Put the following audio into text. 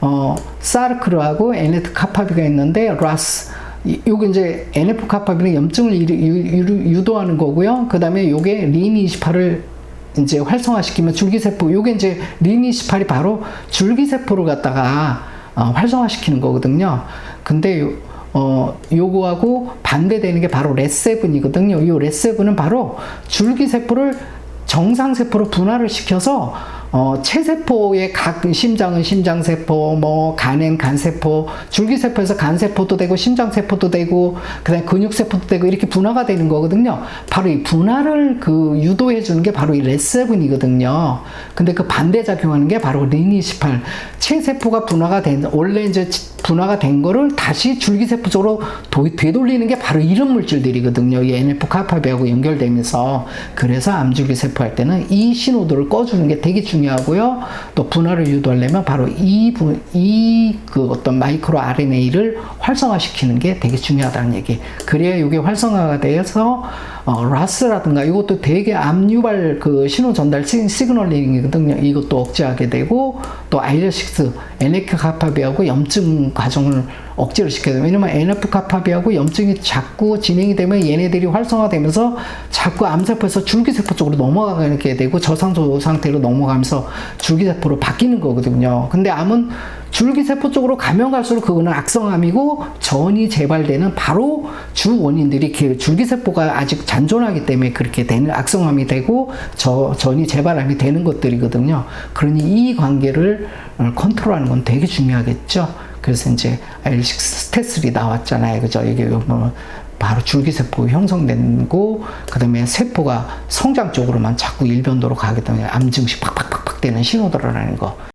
어, 사르크르하고 에네트 카파비가 있는데 라스 이- 요게 이제 NF 카파비는 염증을 유, 유, 유도하는 거고요. 그 다음에 요게 린 28을 이제 활성화시키면 줄기세포, 요게 이제 린 28이 바로 줄기세포를 갖다가 어, 활성화시키는 거거든요. 근데 요, 어, 요거하고 반대되는 게 바로 레세븐이거든요. 요 레세븐은 바로 줄기세포를 정상세포로 분할을 시켜서 어, 체세포의 각 심장은 심장세포, 뭐 간엔 간세포, 줄기세포에서 간세포도 되고 심장세포도 되고 그다음 근육세포도 되고 이렇게 분화가 되는 거거든요. 바로 이 분할을 그 유도해 주는 게 바로 이 레세븐이거든요. 근데 그 반대 작용하는 게 바로 린28 체세포가 분화가 된 원래 이제 분화가 된 거를 다시 줄기세포 쪽으로 도- 되돌리는 게 바로 이런 물질들이거든요. 이 NF 카파비하고 연결되면서 그래서 암줄기세포 할 때는 이 신호들을 꺼주는 게 되게 중요 하고요. 또 분화를 유도하려면 바로 이, 분- 이, 그 어떤 마이크로 RNA를 활성화시키는 게 되게 중요하다는 얘기. 그래야 이게 활성화가 돼서 어, 라스라든가 이것도 되게 암유발 그 신호 전달 시, 시그널링이거든요. 이것도 억제하게 되고 또 아일레식스, NF 카파비하고 염증 과정을 억제를 시켜야 돼요. 왜냐면 NF 카파비하고 염증이 자꾸 진행이 되면 얘네들이 활성화되면서 자꾸 암세포에서 줄기세포 쪽으로 넘어가게 되고 저상도 상태로 넘어가면서 줄기세포로 바뀌는 거거든요. 근데 암은 줄기세포 쪽으로 가면 갈수록 그거는 악성암이고 전이 재발되는 바로 주 원인들이 그 줄기세포가 아직 잔존하기 때문에 그렇게 되는 악성암이 되고 저 전이 재발암이 되는 것들이거든요. 그러니 이 관계를 어, 컨트롤하는 건 되게 중요하겠죠. 그래서 이제 IL6 스테슬이 나왔잖아요. 그죠? 이게 뭐 바로 줄기세포 형성되고 그다음에 세포가 성장 쪽으로만 자꾸 일변도로 가게 되면 암 증식 팍팍 팍팍 되는 신호들이라는 거.